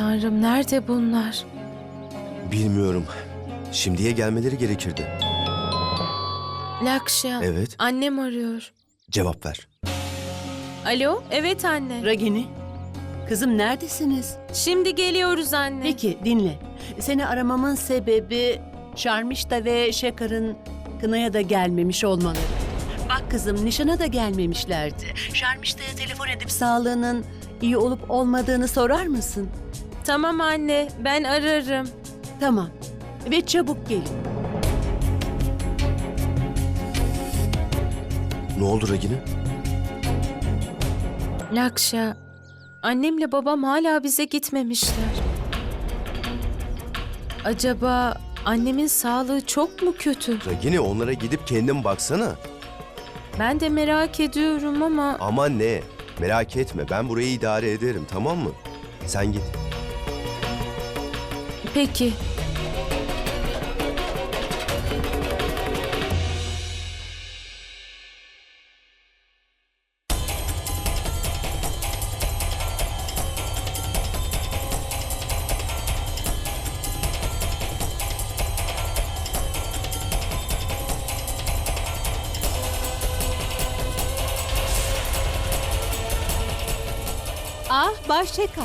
tanrım nerede bunlar? Bilmiyorum. Şimdiye gelmeleri gerekirdi. Lakşya. Evet. Annem arıyor. Cevap ver. Alo? Evet anne. Ragini, kızım neredesiniz? Şimdi geliyoruz anne. Peki dinle. Seni aramamın sebebi Şarmişta ve Şekar'ın kınaya da gelmemiş olmaları. Bak kızım nişana da gelmemişlerdi. Şarmişta'ya telefon edip sağlığının iyi olup olmadığını sorar mısın? Tamam anne ben ararım. Tamam. Ve çabuk gelin. Ne oldu Ragini? Lakşya. Annemle babam hala bize gitmemişler. Acaba annemin sağlığı çok mu kötü? Ragini onlara gidip kendin baksana. Ben de merak ediyorum ama Ama ne? Merak etme ben burayı idare ederim tamam mı? Sen git. Peki. Ah Başçekar.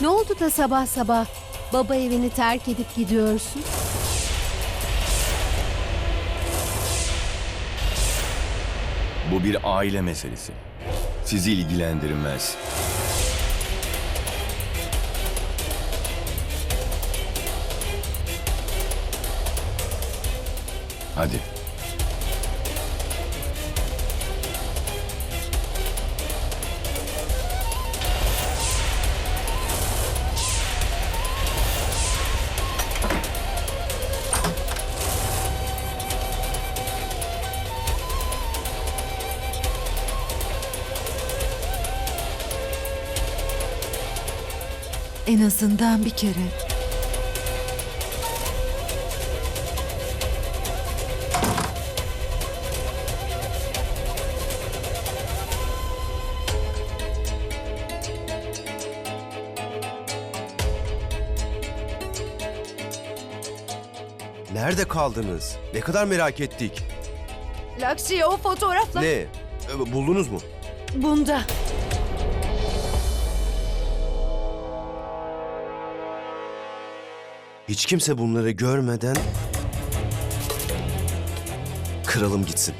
Ne oldu da sabah sabah baba evini terk edip gidiyorsun? Bu bir aile meselesi. Sizi ilgilendirmez. Hadi. En azından bir kere. Nerede kaldınız? Ne kadar merak ettik. Lakşi o fotoğraflar Ne? Ee, Buldunuz mu? bunda. Hiç kimse bunları görmeden kıralım gitsin.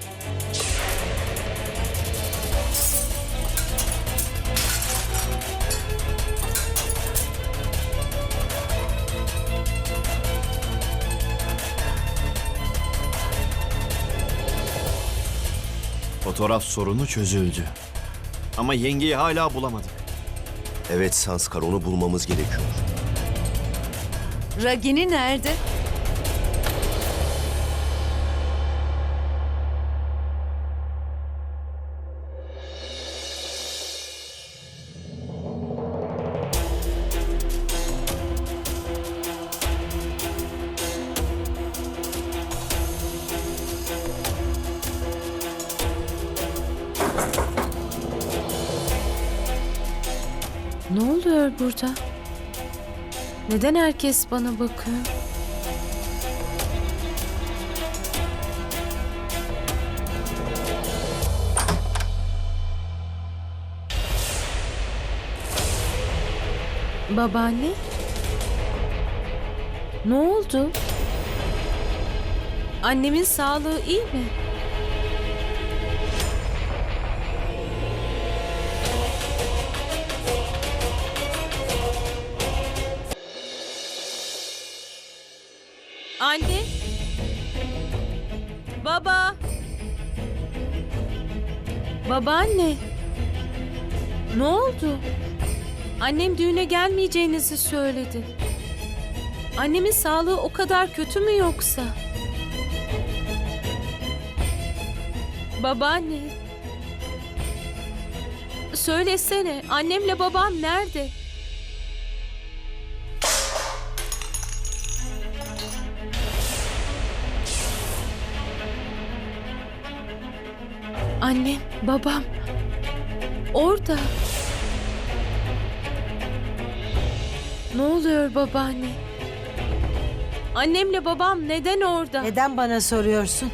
Fotoğraf sorunu çözüldü. Ama yengeyi hala bulamadık. Evet Sanskar onu bulmamız gerekiyor. Ragini nerede? Ne oluyor burada? Neden herkes bana bakıyor? Babaanne? Ne oldu? Annemin sağlığı iyi mi? Babaanne? Ne oldu? Annem düğüne gelmeyeceğinizi söyledi. Annemin sağlığı o kadar kötü mü yoksa? Babaanne? Söylesene, annemle babam nerede? Annem, babam orada. Ne oluyor babaanne? Annemle babam neden orada? Neden bana soruyorsun?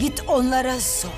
Git onlara sor.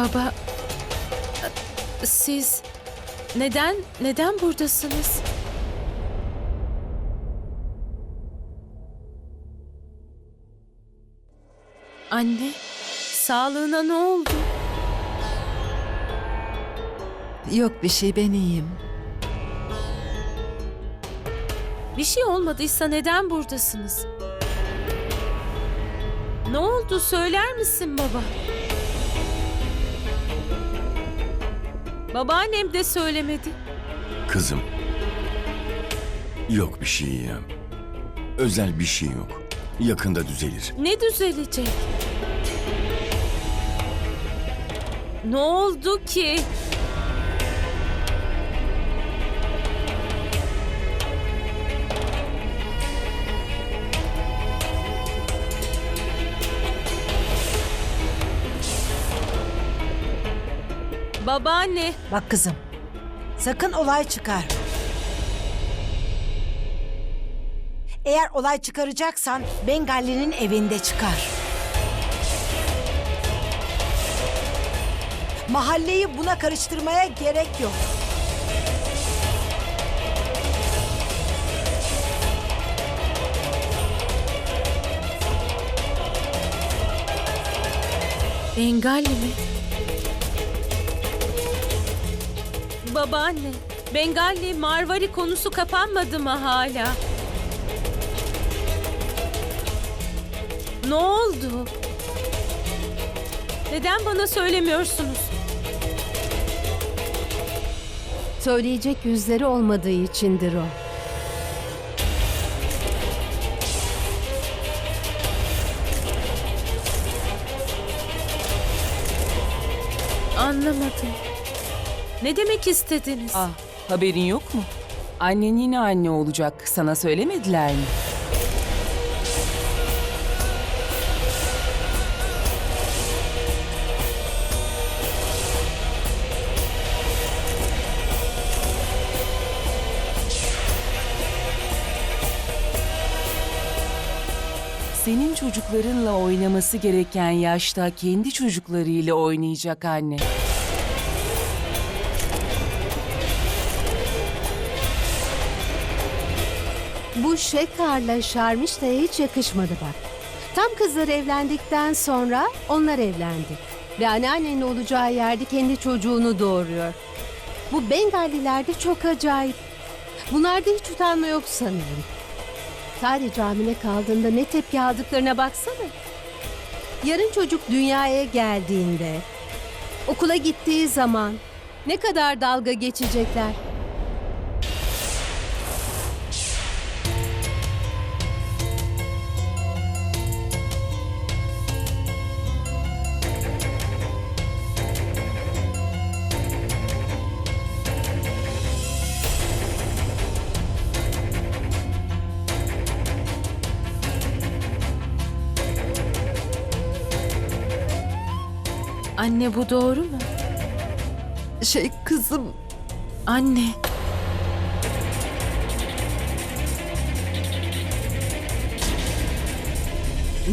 Baba, siz neden neden buradasınız? Anne, sağlığına ne oldu? Yok bir şey ben iyiyim. Bir şey olmadıysa neden buradasınız? Ne oldu söyler misin baba? Babaannem de söylemedi. Kızım. Yok bir şey ya. Özel bir şey yok. Yakında düzelir. Ne düzelecek? Ne oldu ki? Babaanne, Bak kızım. Sakın olay çıkar. Eğer olay çıkaracaksan Bengalli'nin evinde çıkar. Mahalleyi buna karıştırmaya gerek yok. Bengali mi? Babaanne, Bengali Marvari konusu kapanmadı mı hala? Ne oldu? Neden bana söylemiyorsunuz? Söyleyecek yüzleri olmadığı içindir o. Ne demek istediniz? Ah, haberin yok mu? Annen yine anne olacak. Sana söylemediler mi? Senin çocuklarınla oynaması gereken yaşta kendi çocuklarıyla oynayacak anne. Şekar'la Şarmişta'ya hiç yakışmadı bak. Tam kızlar evlendikten sonra onlar evlendi. Ve anneannenin olacağı yerde kendi çocuğunu doğuruyor. Bu Bengalilerde çok acayip. Bunlarda hiç utanma yok sanırım. Sadece hamile kaldığında ne tepki aldıklarına baksana. Yarın çocuk dünyaya geldiğinde, okula gittiği zaman ne kadar dalga geçecekler. Anne bu doğru mu? Şey kızım Anne.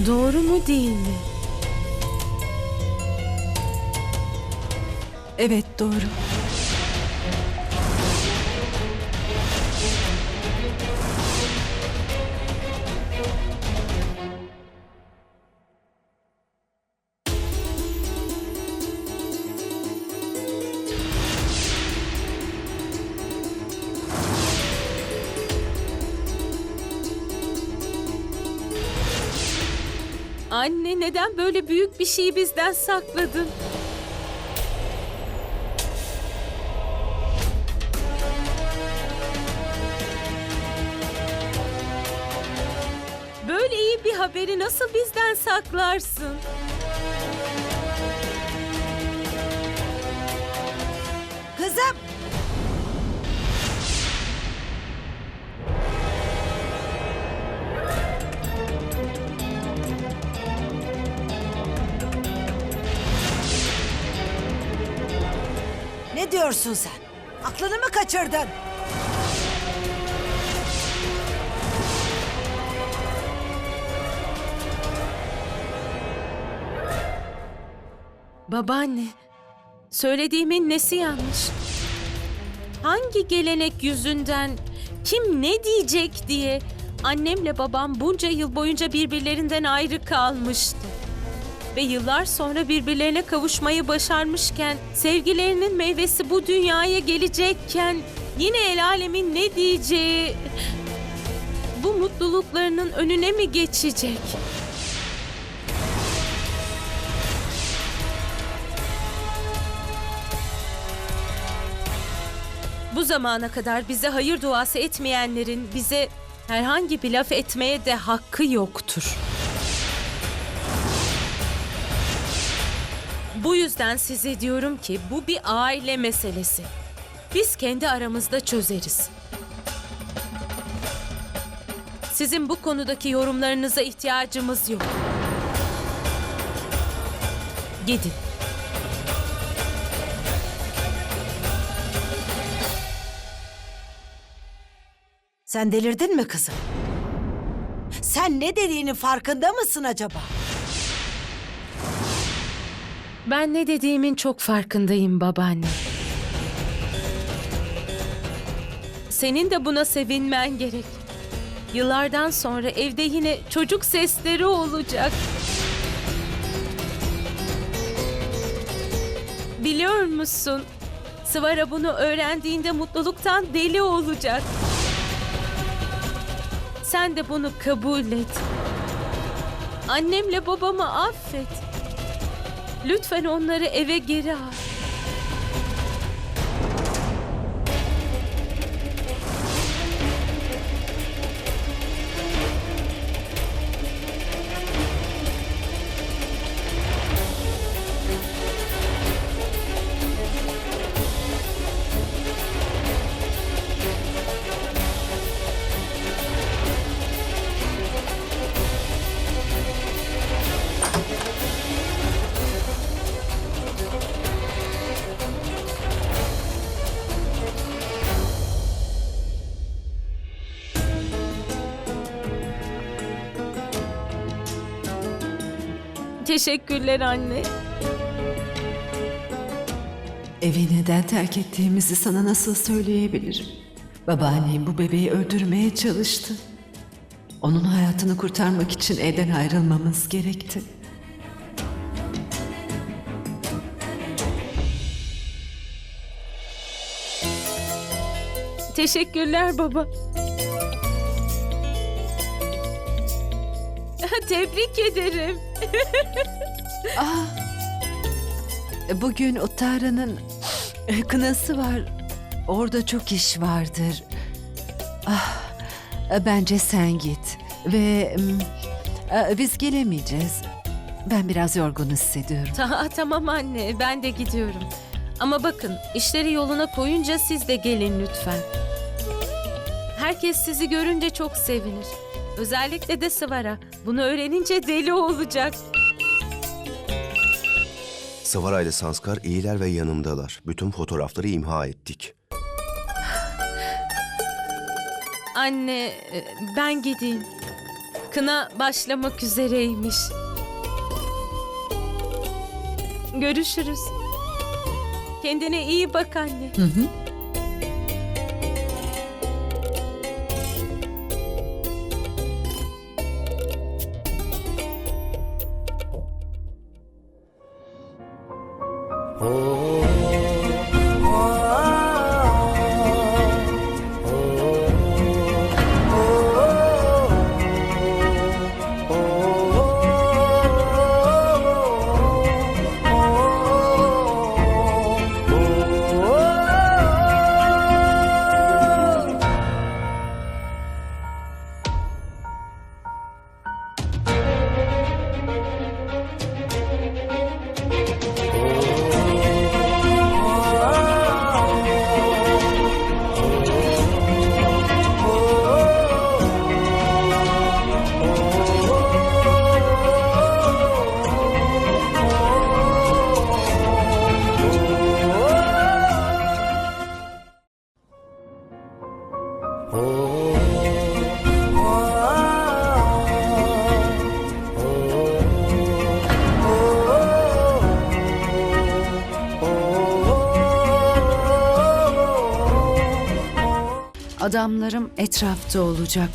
Doğru mu değil mi? evet doğru. Anne neden böyle büyük bir şeyi bizden sakladın? Böyle iyi bir haberi nasıl bizden saklarsın? Ne diyorsun sen? Aklını mı kaçırdın? Babaanne, söylediğimin nesi yanlış? Hangi gelenek yüzünden kim ne diyecek diye annemle babam bunca yıl boyunca birbirlerinden ayrı kalmıştı. Ve yıllar sonra birbirlerine kavuşmayı başarmışken, sevgilerinin meyvesi bu dünyaya gelecekken yine el alemin ne diyeceği bu mutluluklarının önüne mi geçecek? Bu zamana kadar bize hayır duası etmeyenlerin bize herhangi bir laf etmeye de hakkı yoktur. Bu yüzden size diyorum ki bu bir aile meselesi. Biz kendi aramızda çözeriz. Sizin bu konudaki yorumlarınıza ihtiyacımız yok. Gidin. Sen delirdin mi kızım? Sen ne dediğinin farkında mısın acaba? Ben ne dediğimin çok farkındayım babaanne. Senin de buna sevinmen gerek. Yıllardan sonra evde yine çocuk sesleri olacak. Biliyor musun? Sıvara bunu öğrendiğinde mutluluktan deli olacak. Sen de bunu kabul et. Annemle babamı affet. Lütfen onları eve geri al. Teşekkürler anne. Evi neden terk ettiğimizi sana nasıl söyleyebilirim? Babaannem bu bebeği öldürmeye çalıştı. Onun hayatını kurtarmak için evden ayrılmamız gerekti. Teşekkürler baba. Tebrik ederim. Bugün Uttara'nın kınası var. Orada çok iş vardır. Ah, bence sen git. Ve mm, e, biz gelemeyeceğiz. Ben biraz yorgun hissediyorum. Ta tamam anne, ben de gidiyorum. Ama bakın, işleri yoluna koyunca siz de gelin lütfen. Herkes sizi görünce çok sevinir. Özellikle de Sıvara. Bunu öğrenince deli olacak. Savara ile Sanskar iyiler ve yanımdalar. Bütün fotoğrafları imha ettik. Anne, e, ben gideyim. Kına başlamak üzereymiş. Görüşürüz. Kendine iyi bak anne. Hı hı. Adamlarım etrafta olacak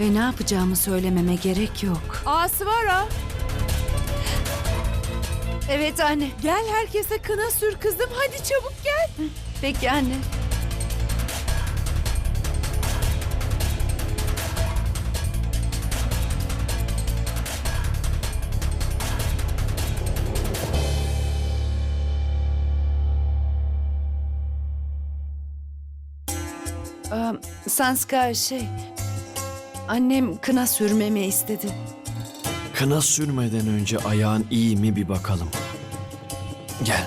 ve ne yapacağımı söylememe gerek yok. Asvara Evet anne. gel herkese kına sür kızım hadi çabuk gel. Peki anne. Aa, Sanskar şey... Annem kına sürmemi istedi. Kına sürmeden önce ayağın iyi mi bir bakalım. Gel.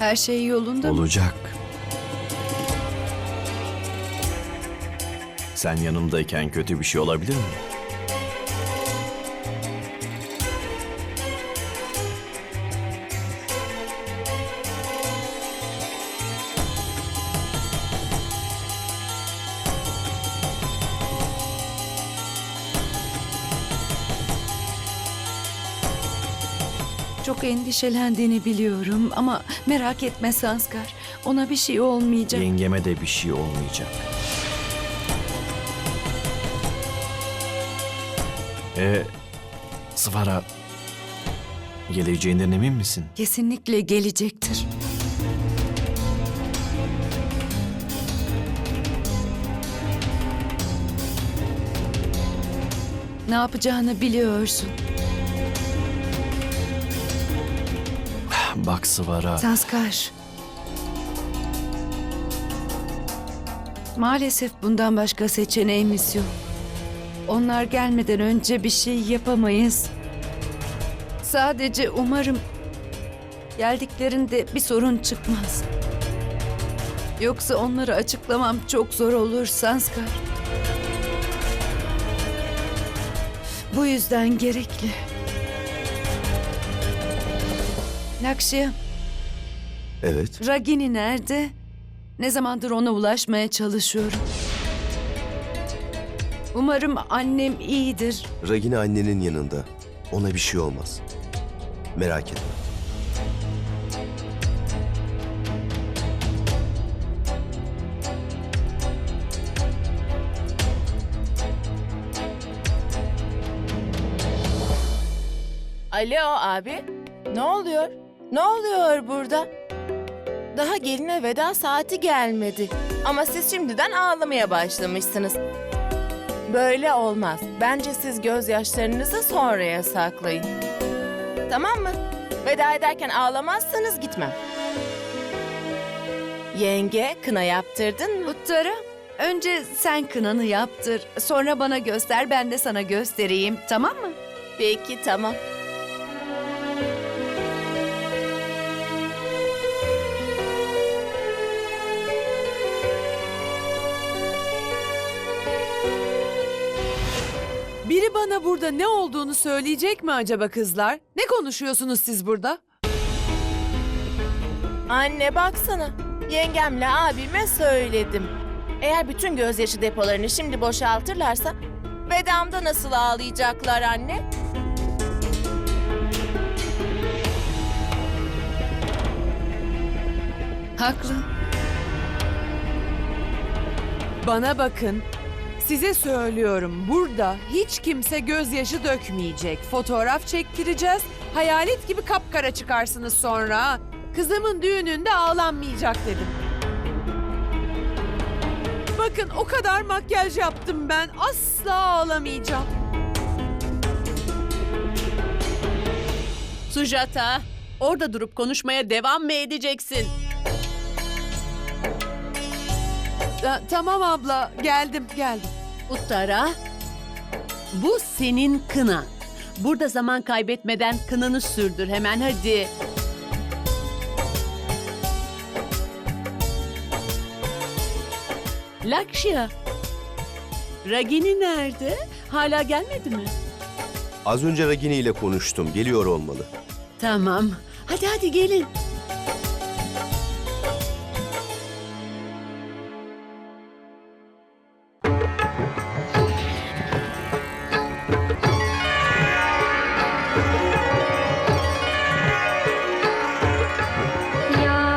Her şey yolunda mı? Olacak. Sen yanımdayken kötü bir şey olabilir mi? Çok endişelendiğini biliyorum ama merak etme Sanskar. Ona bir şey olmayacak. Yengeme de bir şey olmayacak. E, Sıvara, geleceğinden emin misin? Kesinlikle gelecektir. Ne yapacağını biliyorsun. Bak Sıvara, Sanskar. Maalesef bundan başka seçeneğimiz yok. Onlar gelmeden önce bir şey yapamayız. Sadece umarım geldiklerinde bir sorun çıkmaz. Yoksa onları açıklamam çok zor olur Sanskar. Bu yüzden gerekli. Nakşiya, Evet. Ragini nerede? Ne zamandır ona ulaşmaya çalışıyorum. Umarım annem iyidir. Ragini annenin yanında. Ona bir şey olmaz. Merak etme. Alo abi. Ne oluyor? Ne oluyor burada? Daha geline veda saati gelmedi. Ama siz şimdiden ağlamaya başlamışsınız. Böyle olmaz. Bence siz gözyaşlarınızı sonraya saklayın. Tamam mı? Veda ederken ağlamazsanız gitmem. Yenge, kına yaptırdın mı? Uttara, önce sen kınanı yaptır. Sonra bana göster, ben de sana göstereyim. Tamam mı? Peki, tamam. Biri bana burada ne olduğunu söyleyecek mi acaba kızlar? Ne konuşuyorsunuz siz burada? Anne baksana. Yengemle abime söyledim. Eğer bütün gözyaşı depolarını şimdi boşaltırlarsa vedamda nasıl ağlayacaklar anne? Haklı. Bana bakın. Size söylüyorum burada hiç kimse gözyaşı dökmeyecek. Fotoğraf çektireceğiz. Hayalet gibi kapkara çıkarsınız sonra. Kızımın düğününde ağlanmayacak dedim. Bakın o kadar makyaj yaptım ben. Asla ağlamayacağım. Sujata, orada durup konuşmaya devam mı edeceksin? Ta- tamam abla geldim geldim. Uttara, bu senin kınan. Burada zaman kaybetmeden kınanı sürdür hemen hadi. Lakşya, Ragini nerede? Hala gelmedi mi? Az önce Ragini ile konuştum. Geliyor olmalı. Tamam. Hadi hadi gelin.